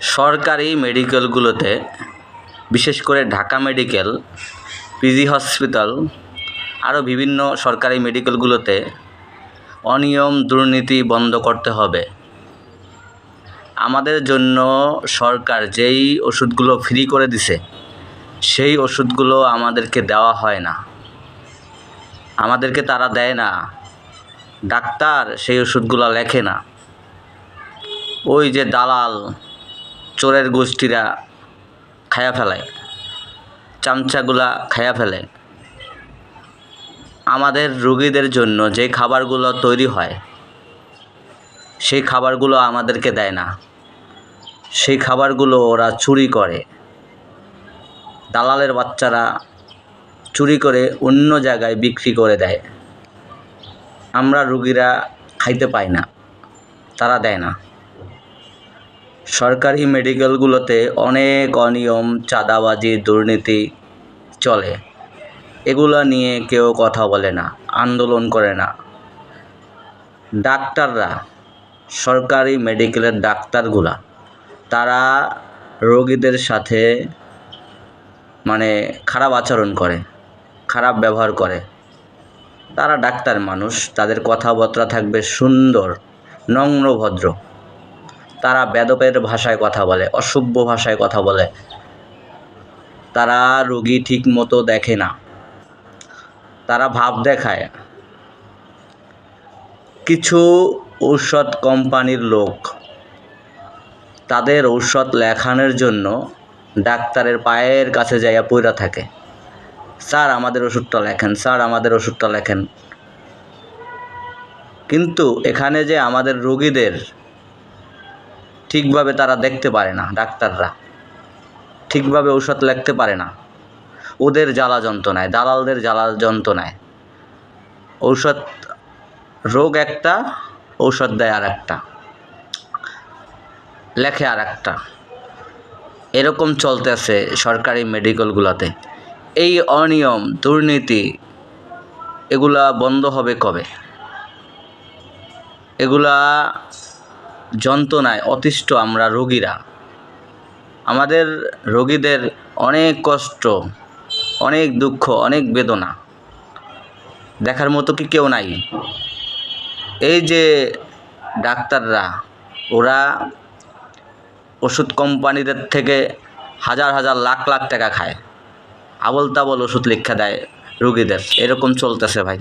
সরকারি মেডিকেলগুলোতে, বিশেষ করে ঢাকা মেডিকেল, পিজি হসপিটাল, আরও বিভিন্ন সরকারি মেডিকেলগুলোতে অনিয়ম দুর্নীতি বন্ধ করতে হবে। আমাদের জন্য সরকার যেই ওষুধগুলো ফ্রি করে দিছে, সেই ওষুধগুলো আমাদেরকে দেওয়া হয় না। আমাদেরকে তারা দেয় না। ডাক্তার সেই ওষুধগুলো লেখে না। ওই যে দালাল চোরের গোষ্ঠীরা খায়া ফেলায়, চামচাগুলা খায়া ফেলে। আমাদের রুগীদের জন্য যে খাবারগুলো তৈরি হয়, সেই খাবারগুলো আমাদেরকে দেয় না। সেই খাবারগুলো ওরা চুরি করে। দালালের বাচ্চারা চুরি করে অন্য জায়গায় বিক্রি করে দেয়। আমরা রুগীরা খাইতে পাই না, তারা দেয় না। সরকারি মেডিকেলগুলোতে অনেক অনিয়ম, চাঁদাবাজি, দুর্নীতি চলে। এগুলো নিয়ে কেউ কথা বলে না, আন্দোলন করে না। ডাক্তাররা, সরকারি মেডিকেলের ডাক্তারগুলা, তারা রোগীদের সাথে মানে খারাপ আচরণ করে, খারাপ ব্যবহার করে। তারা ডাক্তার মানুষ, তাদের কথাবার্তা থাকবে সুন্দর নম্র ভদ্র তারা বেদপের ভাষায় কথা বলে, অসভ্য ভাষায় কথা বলে। তারা রুগী ঠিক মতো দেখে না। তারা ভাব দেখায়। কিছু ঔষধ কোম্পানির লোক তাদের ঔষধ লেখানোর জন্য ডাক্তারের পায়ের কাছে যাইয়া পইরা থাকে। স্যার, আমাদের ওষুধটা লেখেন, স্যার, আমাদের ওষুধটা লেখেন। কিন্তু এখানে যে আমাদের রোগীদের ঠিকভাবে তারা দেখতে পারে না, ডাক্তাররা। ঠিকভাবে ঔষধ লিখতে পারে না। ওদের জ্বালা যন্ত্রণায়, দালালদের জ্বালা যন্ত্রণায়। ঔষধ, রোগ একটা, ঔষধ দেয় আর একটা লেখে আর একটা এরকম চলতেছে সরকারি মেডিকেলগুলোতে। এই অনিয়ম, দুর্নীতি, এগুলা বন্ধ হবে কবে? এগুলা যন্ত্রণায় অতিষ্ঠ আমরা রোগীরা। আমাদের রোগীদের অনেক কষ্ট, অনেক দুঃখ, অনেক বেদনা দেখার মতো কি কেউ নাই। এই যে ডাক্তাররা, ওরা ওষুধ কোম্পানিদের থেকে হাজার হাজার লাখ লাখ টাকা খায়। আবল তাবল ওষুধ লিখা দেয় রুগীদের। এরকম চলতেছে ভাই।